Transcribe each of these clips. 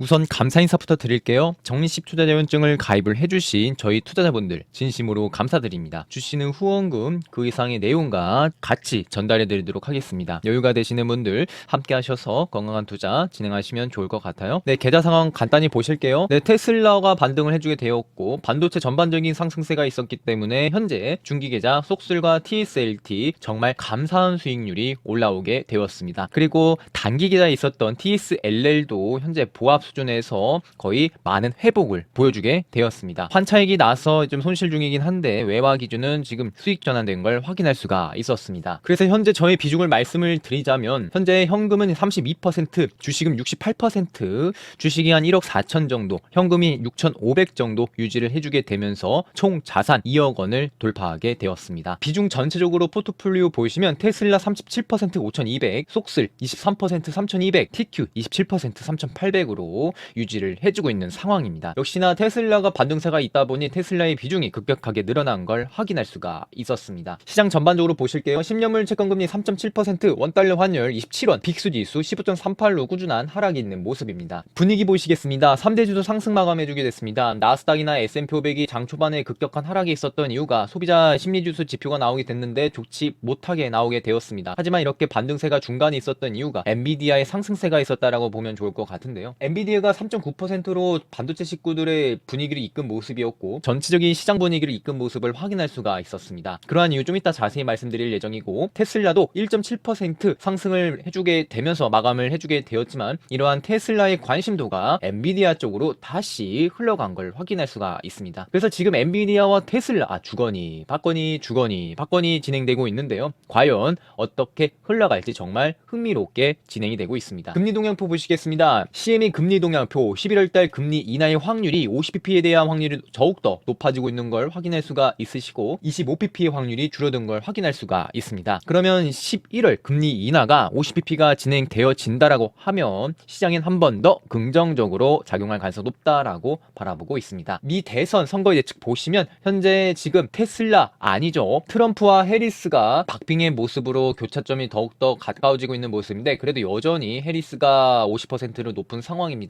우선 감사 인사부터 드릴게요. 적립식 투자자연증을 가입을 해주신 저희 투자자분들 진심으로 감사드립니다. 주시는 후원금 그 이상의 내용과 같이 전달해드리도록 하겠습니다. 여유가 되시는 분들 함께 하셔서 건강한 투자 진행하시면 좋을 것 같아요. 네, 계좌 상황 간단히 보실게요. 네, 테슬라가 반등을 해주게 되었고 반도체 전반적인 상승세가 있었기 때문에 현재 중기 계좌 속술과 TSLT 정말 감사한 수익률이 올라오게 되었습니다. 그리고 단기 계좌에 있었던 TSLL도 현재 보합 수준에서 거의 많은 회복을 보여주게 되었습니다. 환차익이 나서 좀 손실 중이긴 한데 외화 기준은 지금 수익 전환된 걸 확인할 수가 있었습니다. 그래서 현재 저의 비중을 말씀을 드리자면 현재 현금은 32%, 주식은 68%, 주식이 한 1억 4천 정도, 현금이 6,500 정도 유지를 해주게 되면서 총 자산 2억 원을 돌파하게 되었습니다. 비중 전체적으로 포트폴리오 보시면 테슬라 37% 5,200, 속슬 23% 3,200, TQ 27% 3,800으로 유지를 해주고 있는 상황입니다. 역시나 테슬라가 반등세가 있다 보니 테슬라의 비중이 급격하게 늘어난 걸 확인할 수가 있었습니다. 시장 전반적으로 보실게요. 10년물 채권금리 3.7%, 원달러 환율 27원, 빅스지수 15.38로 꾸준한 하락이 있는 모습입니다. 분위기 보시겠습니다. 3대 주도 상승 마감해주게 됐습니다. 나스닥이나 S&P 500이 장 초반에 급격한 하락이 있었던 이유가 소비자 심리지수 지표가 나오게 됐는데 좋지 못하게 나오게 되었습니다. 하지만 이렇게 반등세가 중간에 있었던 이유가 엔비디아의 상승세가 있었다라고 보면 좋을 것 같은데요. 엔비디아 가 3.9%로 반도체 식구들의 분위기를 이끈 모습이었고 전체적인 시장 분위기를 이끈 모습을 확인할 수가 있었습니다. 그러한 이유 좀 이따 자세히 말씀드릴 예정이고 테슬라도 1.7% 상승을 해주게 되면서 마감을 해주게 되었지만 이러한 테슬라의 관심도가 엔비디아 쪽으로 다시 흘러간 걸 확인할 수가 있습니다. 그래서 지금 엔비디아와 테슬라 아, 주거니 받거니 주거니 받거니 진행되고 있는데요. 과연 어떻게 흘러갈지 정말 흥미롭게 진행이 되고 있습니다. 금리 동향표 보시겠습니다. CME 금리 동향표 11월 달 금리 인하의 확률이 50pp에 대한 확률이 더욱더 높아지고 있는 걸 확인할 수가 있으시고 25pp의 확률이 줄어든 걸 확인할 수가 있습니다. 그러면 11월 금리 인하가 50pp가 진행되어진다라고 하면 시장엔 한 번 더 긍정적으로 작용할 가능성이 높다라고 바라보고 있습니다. 미 대선 선거 예측 보시면 현재 지금 테슬라 아니죠. 트럼프와 해리스가 박빙의 모습으로 교차점이 더욱더 가까워지고 있는 모습인데 그래도 여전히 해리스가 50%를 높은 상황입니다.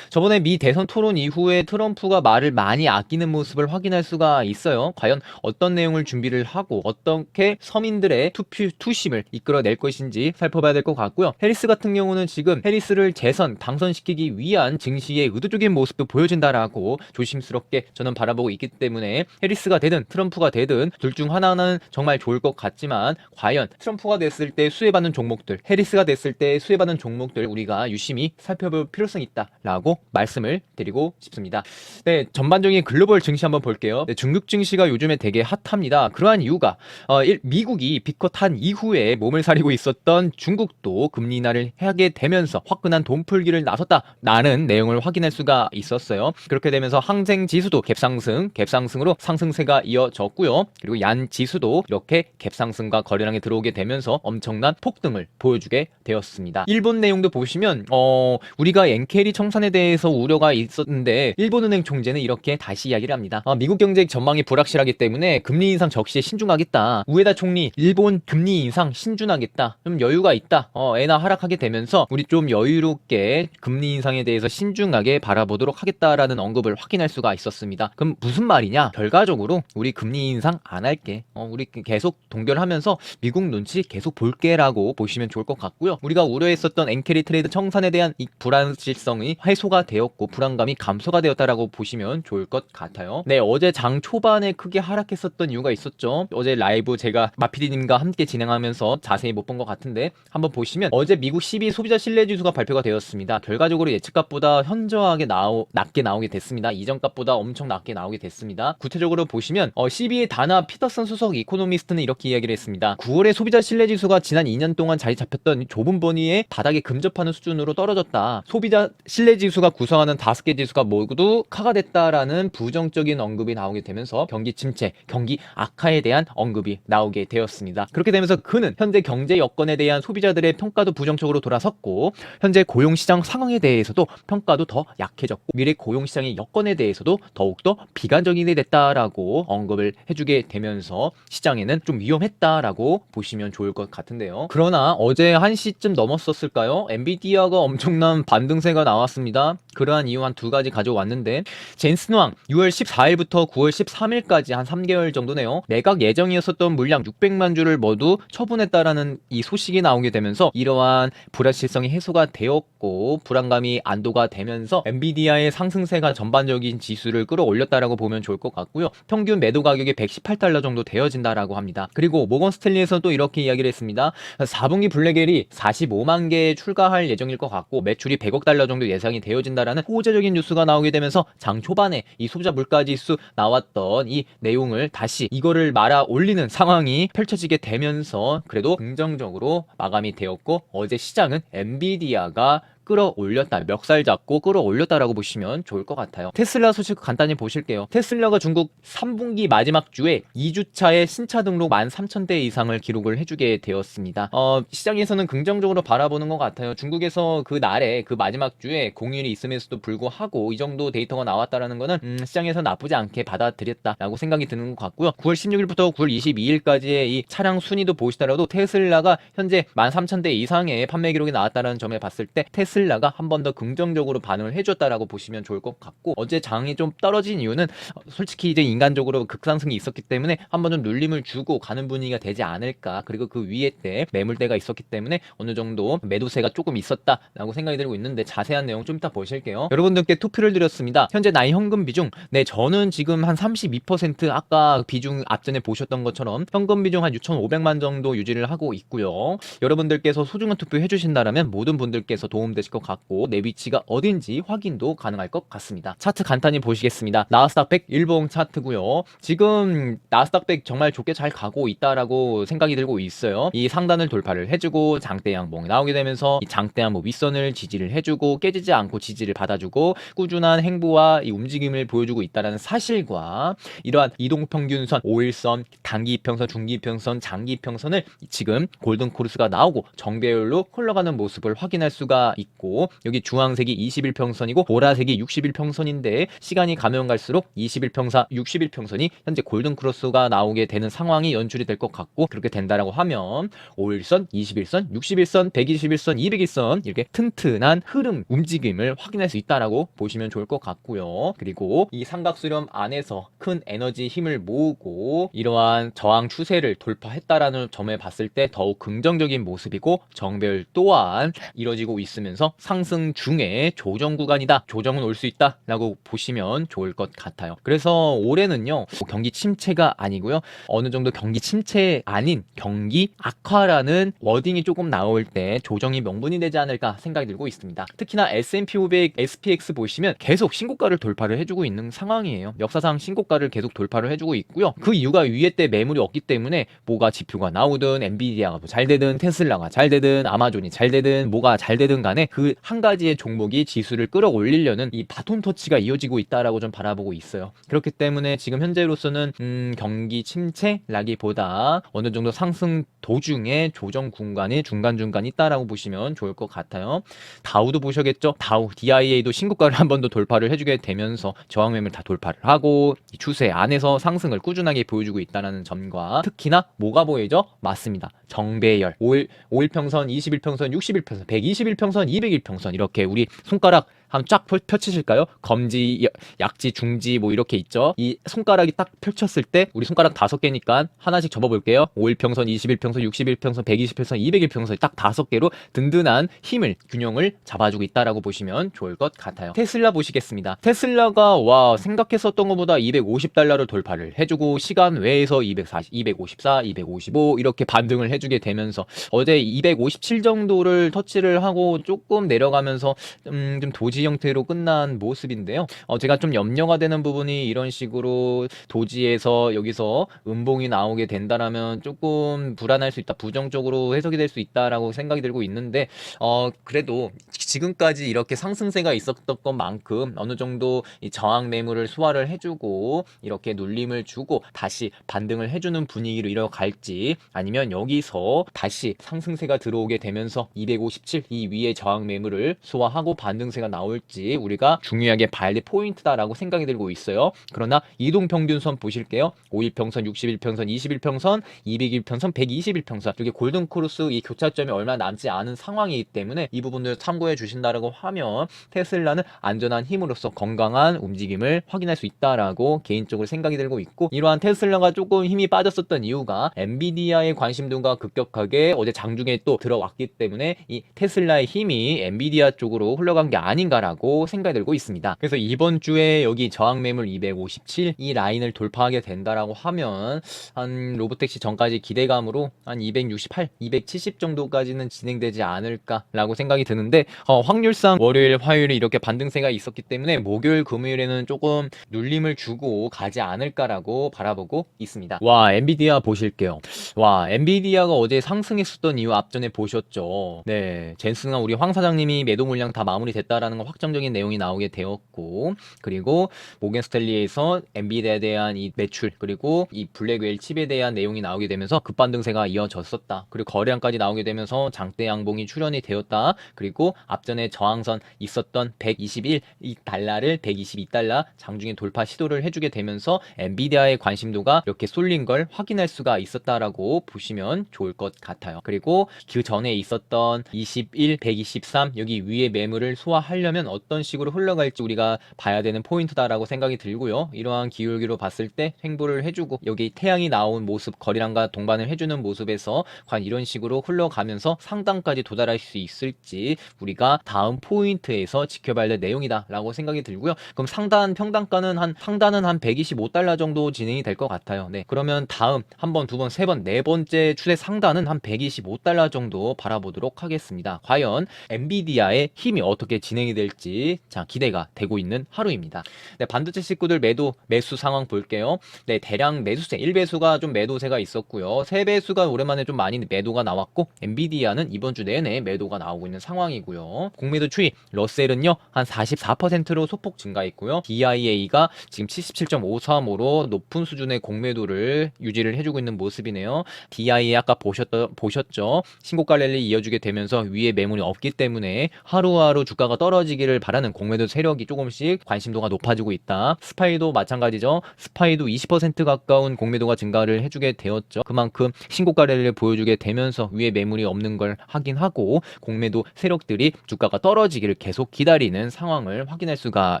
저번에 미 대선 토론 이후에 트럼프가 말을 많이 아끼는 모습을 확인할 수가 있어요. 과연 어떤 내용을 준비를 하고 어떻게 서민들의 투표, 투심을 이끌어낼 것인지 살펴봐야 될 것 같고요. 해리스 같은 경우는 지금 해리스를 재선, 당선시키기 위한 증시의 의도적인 모습도 보여준다라고 조심스럽게 저는 바라보고 있기 때문에 해리스가 되든 트럼프가 되든 둘 중 하나는 정말 좋을 것 같지만 과연 트럼프가 됐을 때 수혜받는 종목들, 해리스가 됐을 때 수혜받는 종목들 우리가 유심히 살펴볼 필요성이 있다라고 말씀을 드리고 싶습니다. 네, 전반적인 글로벌 증시 한번 볼게요. 네, 중국 증시가 요즘에 되게 핫합니다. 그러한 이유가 어, 일- 미국이 비컷 한 이후에 몸을 사리고 있었던 중국도 금리 인하를 하게 되면서 화끈한 돈 풀기를 나섰다라는 내용을 확인할 수가 있었어요. 그렇게 되면서 항생 지수도 갭상승, 갭상승으로 상승세가 이어졌고요. 그리고 얀 지수도 이렇게 갭상승과 거래량에 들어오게 되면서 엄청난 폭등을 보여주게 되었습니다. 일본 내용도 보시면 어, 우리가 엔케 리 청산에 대해서 우려가 있었는데 일본은행 총재는 이렇게 다시 이야기를 합니다. 어, 미국 경제 전망이 불확실하기 때문에 금리 인상 적시에 신중하겠다. 우에다 총리 일본 금리 인상 신중하겠다. 좀 여유가 있다. 어, 엔화 하락하게 되면서 우리 좀 여유롭게 금리 인상에 대해서 신중하게 바라보도록 하겠다라는 언급을 확인할 수가 있었습니다. 그럼 무슨 말이냐? 결과적으로 우리 금리 인상 안 할게. 어, 우리 계속 동결하면서 미국 눈치 계속 볼게라고 보시면 좋을 것 같고요. 우리가 우려했었던 엔캐리 트레이드 청산에 대한 이 불안실성 이 해소가 되었고 불안감이 감소가 되었다라고 보시면 좋을 것 같아요. 네, 어제 장 초반에 크게 하락했었던 이유가 있었죠. 어제 라이브 제가 마피디님과 함께 진행하면서 자세히 못 본 것 같은데 한번 보시면 어제 미국 12 소비자 신뢰 지수가 발표가 되었습니다. 결과적으로 예측값보다 현저하게 나오, 낮게 나오게 됐습니다. 이전값보다 엄청 낮게 나오게 됐습니다. 구체적으로 보시면 어, 12의 다나 피터슨 수석 이코노미스트는 이렇게 이야기를 했습니다. 9월에 소비자 신뢰 지수가 지난 2년 동안 자리 잡혔던 좁은 범위의 바닥에 근접하는 수준으로 떨어졌다. 소비자 신뢰 지수가 구성하는 다섯 개 지수가 모두 카가 됐다라는 부정적인 언급이 나오게 되면서 경기 침체, 경기 악화에 대한 언급이 나오게 되었습니다. 그렇게 되면서 그는 현재 경제 여건에 대한 소비자들의 평가도 부정적으로 돌아섰고 현재 고용 시장 상황에 대해서도 평가도 더 약해졌고 미래 고용 시장의 여건에 대해서도 더욱더 비관적이 됐다라고 언급을 해주게 되면서 시장에는 좀 위험했다라고 보시면 좋을 것 같은데요. 그러나 어제 1시쯤 넘었었을까요? 엔비디아가 엄청난 반등세가 나왔습니다. 그러한 이유 한 두 가지 가져왔는데 젠슨왕 6월 14일부터 9월 13일까지 한 3개월 정도네요. 매각 예정이었었던 물량 600만 주를 모두 처분했다라는 이 소식이 나오게 되면서 이러한 불확실성이 해소가 되었고 불안감이 안도가 되면서 엔비디아의 상승세가 전반적인 지수를 끌어올렸다라고 보면 좋을 것 같고요. 평균 매도 가격이 118달러 정도 되어진다라고 합니다. 그리고 모건 스탠리에서 또 이렇게 이야기를 했습니다. 4분기 블랙엘이 45만 개 출가할 예정일 것 같고 매출이 100억 달러 정도 예상이 되어진다라는 호재적인 뉴스가 나오게 되면서 장 초반에 이 소비자 물가 지수 나왔던 이 내용을 다시 이거를 말아 올리는 상황이 펼쳐지게 되면서 그래도 긍정적으로 마감이 되었고 어제 시장은 엔비디아가 끌어올렸다. 멱살 잡고 끌어올렸다라고 보시면 좋을 것 같아요. 테슬라 소식 간단히 보실게요. 테슬라가 중국 3분기 마지막 주에 2주차의 신차 등록 13,000대 이상을 기록을 해주게 되었습니다. 어, 시장에서는 긍정적으로 바라보는 것 같아요. 중국에서 그 날에 그 마지막 주에 공휴일이 있음에도 불구하고 이 정도 데이터가 나왔다라는 거는 음, 시장에서 나쁘지 않게 받아들였다라고 생각이 드는 것 같고요. 9월 16일부터 9월 22일까지의 이 차량 순위도 보시더라도 테슬라가 현재 13,000대 이상의 판매 기록이 나왔다는 점에 봤을 때 테슬 테슬라가 한 번 더 긍정적으로 반응을 해줬다라고 보시면 좋을 것 같고 어제 장이 좀 떨어진 이유는 어, 솔직히 이제 인간적으로 급상승이 있었기 때문에 한 번 좀 눌림을 주고 가는 분위기가 되지 않을까. 그리고 그 위에 때 매물대가 있었기 때문에 어느 정도 매도세가 조금 있었다라고 생각이 들고 있는데 자세한 내용 좀 이따 보실게요. 여러분들께 투표를 드렸습니다. 현재 나이 현금 비중 네 저는 지금 한 32% 아까 비중 앞전에 보셨던 것처럼 현금 비중 한 6,500만 정도 유지를 하고 있고요. 여러분들께서 소중한 투표 해주신다면 모든 분들께서 도움되실 것 같고 내 위치가 어딘지 확인도 가능할 것 같습니다. 차트 간단히 보시겠습니다. 나스닥 100 일봉 차트고요. 지금 나스닥 100 정말 좋게 잘 가고 있다라고 생각이 들고 있어요. 이 상단을 돌파를 해주고 장대 양봉이 나오게 되면서 이 장대 양봉 윗선을 지지를 해주고 깨지지 않고 지지를 받아주고 꾸준한 행보와 이 움직임을 보여주고 있다라는 사실과 이러한 이동평균선, 5일선, 단기 이평선, 중기 이평선, 장기 이평선을 지금 골든 코르스가 나오고 정배열로 흘러가는 모습을 확인할 수가 있고 여기 주황색이 21평선이고 보라색이 61평선인데 시간이 가면 갈수록 21평사, 61평선이 현재 골든 크로스가 나오게 되는 상황이 연출이 될 것 같고 그렇게 된다라고 하면 5일선, 21선, 61선, 121선, 201선 이렇게 튼튼한 흐름 움직임을 확인할 수 있다라고 보시면 좋을 것 같고요. 그리고 이 삼각수렴 안에서 큰 에너지 힘을 모으고 이러한 저항 추세를 돌파했다라는 점에 봤을 때 더욱 긍정적인 모습이고 정별 또한 이뤄지고 있으면서 상승 중에 조정 구간이다. 조정은 올 수 있다 라고 보시면 좋을 것 같아요. 그래서 올해는요. 뭐 경기 침체가 아니고요. 어느 정도 경기 침체 아닌 경기 악화라는 워딩이 조금 나올 때 조정이 명분이 되지 않을까 생각이 들고 있습니다. 특히나 S&P 500, SPX 보시면 계속 신고가를 돌파를 해주고 있는 상황이에요. 역사상 신고가를 계속 돌파를 해주고 있고요. 그 이유가 위에 때 매물이 없기 때문에 뭐가 지표가 나오든 엔비디아가 잘 되든 테슬라가 잘 되든 아마존이 잘 되든 뭐가 잘 되든 간에 그 한 가지의 종목이 지수를 끌어올리려는 이 바톤 터치가 이어지고 있다라고 좀 바라보고 있어요. 그렇기 때문에 지금 현재로서는 음, 경기 침체라기보다 어느 정도 상승 도중에 조정 공간이 중간중간 있다라고 보시면 좋을 것 같아요. 다우도 보셔겠죠? 다우, DIA도 신고가를 한 번 더 돌파를 해주게 되면서 저항 매물 다 돌파를 하고 이 추세 안에서 상승을 꾸준하게 보여주고 있다는 점과 특히나 뭐가 보이죠? 맞습니다. 정배열. 5일 5일 평선, 21 평선, 61 평선, 121 평선, 201 평선 이렇게 우리 손가락 한번 쫙 펼- 펼치실까요? 검지, 여- 약지, 중지 뭐 이렇게 있죠. 이 손가락이 딱 펼쳤을 때 우리 손가락 다섯 개니까 하나씩 접어볼게요. 5일평선, 21평선, 61평선, 120평선, 201평선 딱 다섯 개로 든든한 힘을 균형을 잡아주고 있다라고 보시면 좋을 것 같아요. 테슬라 보시겠습니다. 테슬라가 와 생각했었던 것보다 250달러를 돌파를 해주고 시간 외에서 240, 254, 255 이렇게 반등을 해주게 되면서 어제 257 정도를 터치를 하고 조금 내려가면서 음, 좀 도지 형태로 끝난 모습인데요. 어, 제가 좀 염려가 되는 부분이 이런 식으로 도지에서 여기서 음봉이 나오게 된다라면 조금 불안할 수 있다. 부정적으로 해석이 될 수 있다라고 생각이 들고 있는데 어, 그래도 지금까지 이렇게 상승세가 있었던 것만큼 어느 정도 이 저항 매물을 소화를 해주고 이렇게 눌림을 주고 다시 반등을 해주는 분위기로 이어갈지 아니면 여기서 다시 상승세가 들어오게 되면서 257 이 위에 저항 매물을 소화하고 반등세가 나올 나올지 우리가 중요하게 봐야 될 포인트다라고 생각이 들고 있어요. 그러나 이동 평균선 보실게요. 5일평선, 60일평선, 21평선, 200일평선, 121평선 이렇게 골든 크로스 이 교차점이 얼마 남지 않은 상황이기 때문에 이 부분을 참고해 주신다라고 하면 테슬라는 안전한 힘으로써 건강한 움직임을 확인할 수 있다라고 개인적으로 생각이 들고 있고 이러한 테슬라가 조금 힘이 빠졌었던 이유가 엔비디아의 관심도가 급격하게 어제 장중에 또 들어왔기 때문에 이 테슬라의 힘이 엔비디아 쪽으로 흘러간 게 아닌가 라고 생각이 들고 있습니다. 그래서 이번 주에 여기 저항 매물 257 이 라인을 돌파하게 된다라고 하면 한 로보택시 전까지 기대감으로 한 268, 270 정도까지는 진행되지 않을까라고 생각이 드는데 어, 확률상 월요일, 화요일에 이렇게 반등세가 있었기 때문에 목요일, 금요일에는 조금 눌림을 주고 가지 않을까라고 바라보고 있습니다. 와, 엔비디아 보실게요. 와, 엔비디아가 어제 상승했었던 이유 앞전에 보셨죠. 네, 젠슨과 우리 황 사장님이 매도 물량 다 마무리됐다라는 거 확정적인 내용이 나오게 되었고, 그리고 모겐 스탠리에서 엔비디아에 대한 이 매출 그리고 이 블랙웨일 칩에 대한 내용이 나오게 되면서 급반등세가 이어졌었다. 그리고 거래량까지 나오게 되면서 장대 양봉이 출현이 되었다. 그리고 앞전에 저항선 있었던 121이 달러를 122달러 장중에 돌파 시도를 해주게 되면서 엔비디아의 관심도가 이렇게 쏠린 걸 확인할 수가 있었다라고 보시면 좋을 것 같아요. 그리고 그 전에 있었던 21, 123 여기 위에 매물을 소화하려면 어떤 식으로 흘러갈지 우리가 봐야 되는 포인트다라고 생각이 들고요. 이러한 기울기로 봤을 때 횡보를 해주고 여기 태양이 나온 모습 거리량과 동반을 해주는 모습에서 과연 이런 식으로 흘러가면서 상단까지 도달할 수 있을지 우리가 다음 포인트에서 지켜봐야 될 내용이다라고 생각이 들고요. 그럼 상단 평단가는 한 상단은 한 125달러 정도 진행이 될 것 같아요. 네. 그러면 다음 한 번, 두 번, 세 번, 네 번째 추세 상단은 한 125달러 정도 바라보도록 하겠습니다. 과연 엔비디아의 힘이 어떻게 진행이 될지 자 기대가 되고 있는 하루입니다. 네, 반도체 식구들 매도 매수 상황 볼게요. 네, 대량 매수세 1배수가 좀 매도세가 있었고요. 3배수가 오랜만에 좀 많이 매도가 나왔고 엔비디아는 이번 주 내내 매도가 나오고 있는 상황이고요. 공매도 추이 러셀은요 한 44%로 소폭 증가했고요. DIA가 지금 77.53으로 높은 수준의 공매도를 유지를 해주고 있는 모습이네요. DIA 아까 보셨던 보셨죠? 신고가 랠리 이어주게 되면서 위에 매물이 없기 때문에 하루하루 주가가 떨어지기 를 바라는 공매도 세력이 조금씩 관심도가 높아지고 있다. 스파이도 마찬가지죠. 스파이도 20% 가까운 공매도가 증가를 해주게 되었죠. 그만큼 신고가 랠리를 보여주게 되면서 위에 매물이 없는 걸 확인하고 공매도 세력들이 주가가 떨어지기를 계속 기다리는 상황을 확인할 수가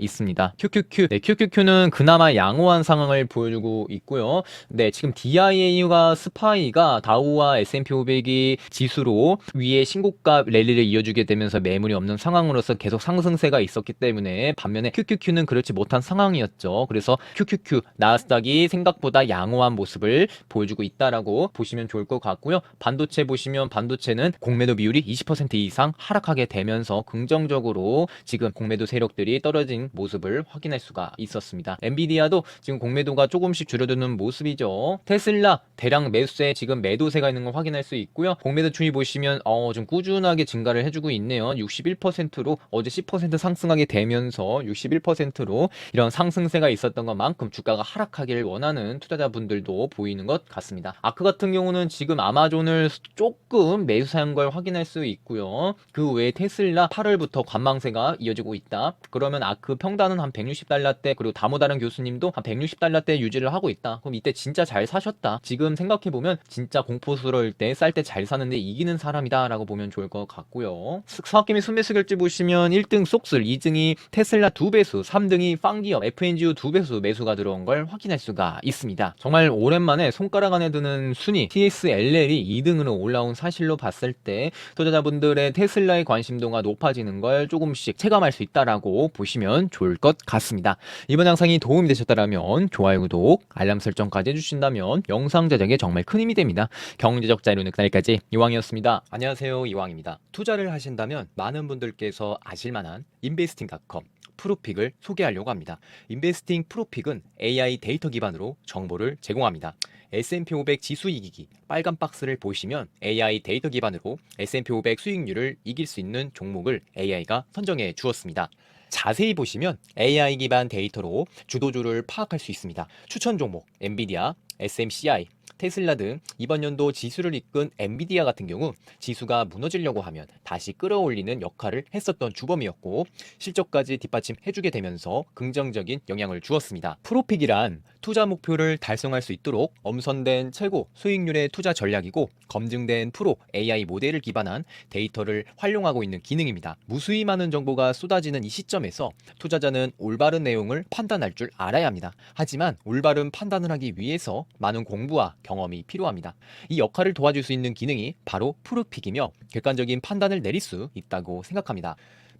있습니다. QQQ, 네, QQQ는 그나마 양호한 상황을 보여주고 있고요. 네, 지금 DIA가 스파이가 다우와 S&P 500이 지수로 위에 신고가 랠리를 이어주게 되면서 매물이 없는 상황으로서 계속 상 승세가 있었기 때문에 반면에 QQQ는 그렇지 못한 상황이었죠. 그래서 QQQ 나스닥이 생각보다 양호한 모습을 보여주고 있다라고 보시면 좋을 것 같고요. 반도체 보시면 반도체는 공매도 비율이 20% 이상 하락하게 되면서 긍정적으로 지금 공매도 세력들이 떨어진 모습을 확인할 수가 있었습니다. 엔비디아도 지금 공매도가 조금씩 줄어드는 모습이죠. 테슬라 대량 매수세 지금 매도세가 있는 걸 확인할 수 있고요. 공매도 추이 보시면 어, 좀 꾸준하게 증가를 해주고 있네요. 61%로 어제 10% 상승하게 되면서 61%로 이런 상승세가 있었던 것만큼 주가가 하락하기를 원하는 투자자분들도 보이는 것 같습니다. 아크 같은 경우는 지금 아마존을 조금 매수한 걸 확인할 수 있고요. 그 외에 테슬라 8월부터 관망세가 이어지고 있다. 그러면 아크 평단은 한 160달러대 그리고 다모다른 교수님도 한 160달러대 유지를 하고 있다. 그럼 이때 진짜 잘 사셨다. 지금 생각해 보면 진짜 공포스러울 때 쌀 때 잘 사는데 이기는 사람이다 라고 보면 좋을 것 같고요. 수학개미 순매수 결제 보시면 1등 속슬, 2등이 테슬라 2배수, 3등이 빵기업, FNGU 2배수 매수가 들어온 걸 확인할 수가 있습니다. 정말 오랜만에 손가락 안에 드는 순위 TSLL이 2등으로 올라온 사실로 봤을 때 투자자분들의 테슬라의 관심도가 높아지는 걸 조금씩 체감할 수 있다라고 보시면 좋을 것 같습니다. 이번 영상이 도움이 되셨다면 좋아요, 구독, 알람 설정까지 해주신다면 영상 제작에 정말 큰 힘이 됩니다. 경제적 자유는 그날까지 이왕이었습니다. 안녕하세요, 이왕입니다. 투자를 하신다면 많은 분들께서 아실만한 인베스팅닷컴 프로픽을 소개하려고 합니다. 인베스팅 프로픽은 AI 데이터 기반으로 정보를 제공합니다. S&P 500 지수 이기기 빨간 박스를 보시면 AI 데이터 기반으로 S&P 500 수익률을 이길 수 있는 종목을 AI가 선정해 주었습니다. 자세히 보시면 AI 기반 데이터로 주도주를 파악할 수 있습니다. 추천 종목 엔비디아, SMCI, 테슬라 등 이번 연도 지수를 이끈 엔비디아 같은 경우 지수가 무너지려고 하면 다시 끌어올리는 역할을 했었던 주범이었고 실적까지 뒷받침해주게 되면서 긍정적인 영향을 주었습니다. 프로픽이란 투자 목표를 달성할 수 있도록 엄선된 최고 수익률의 투자 전략이고 검증된 프로 AI 모델을 기반한 데이터를 활용하고 있는 기능입니다. 무수히 많은 정보가 쏟아지는 이 시점에서 투자자는 올바른 내용을 판단할 줄 알아야 합니다. 하지만 올바른 판단을 하기 위해서 많은 공부와 경험이 필요합니다. 이 역할을 도와줄 수 있는 기능이 바로 프로픽이며 객관적인 판단을 내릴 수 있다고 생각합니다.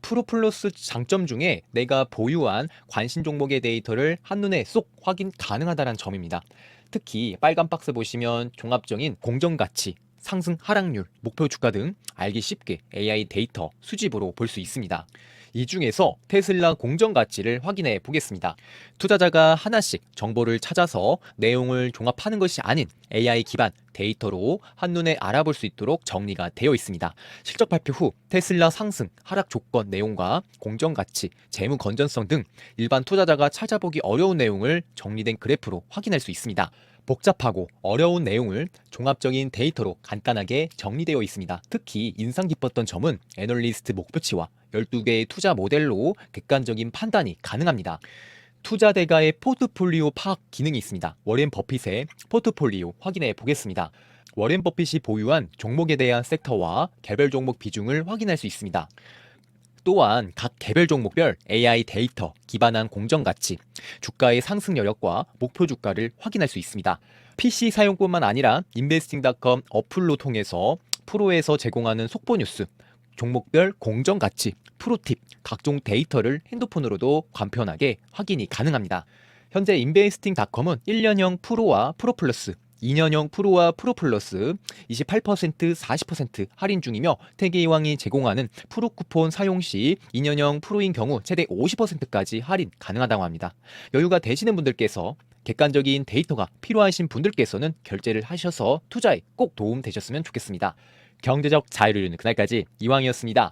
프로플러스 장점 중에 내가 보유한 관심 종목의 데이터를 한눈에 쏙 확인 가능하다는 점입니다. 특히 빨간 박스 보시면 종합적인 공정가치, 상승 하락률, 목표 주가 등 알기 쉽게 AI 데이터 수집으로 볼 수 있습니다. 이 중에서 테슬라 공정 가치를 확인해 보겠습니다. 투자자가 하나씩 정보를 찾아서 내용을 종합하는 것이 아닌 AI 기반 데이터로 한눈에 알아볼 수 있도록 정리가 되어 있습니다. 실적 발표 후 테슬라 상승, 하락 조건 내용과 공정 가치, 재무 건전성 등 일반 투자자가 찾아보기 어려운 내용을 정리된 그래프로 확인할 수 있습니다. 복잡하고 어려운 내용을 종합적인 데이터로 간단하게 정리되어 있습니다. 특히 인상 깊었던 점은 애널리스트 목표치와 12개의 투자 모델로 객관적인 판단이 가능합니다. 투자 대가의 포트폴리오 파악 기능이 있습니다. 워렌 버핏의 포트폴리오 확인해 보겠습니다. 워렌 버핏이 보유한 종목에 대한 섹터와 개별 종목 비중을 확인할 수 있습니다. 또한 각 개별 종목별 AI 데이터 기반한 공정 가치, 주가의 상승 여력과 목표 주가를 확인할 수 있습니다. PC 사용뿐만 아니라 인베스팅닷컴 어플로 통해서 프로에서 제공하는 속보 뉴스, 종목별 공정 가치, 프로팁, 각종 데이터를 핸드폰으로도 간편하게 확인이 가능합니다. 현재 인베스팅닷컴은 1년형 프로와 프로 플러스 2년형 프로와 프로 플러스 28% 40% 할인 중이며 태계이왕이 제공하는 프로 쿠폰 사용 시 2년형 프로인 경우 최대 50%까지 할인 가능하다고 합니다. 여유가 되시는 분들께서 객관적인 데이터가 필요하신 분들께서는 결제를 하셔서 투자에 꼭 도움 되셨으면 좋겠습니다. 경제적 자유를 이루는 그날까지 이왕이었습니다.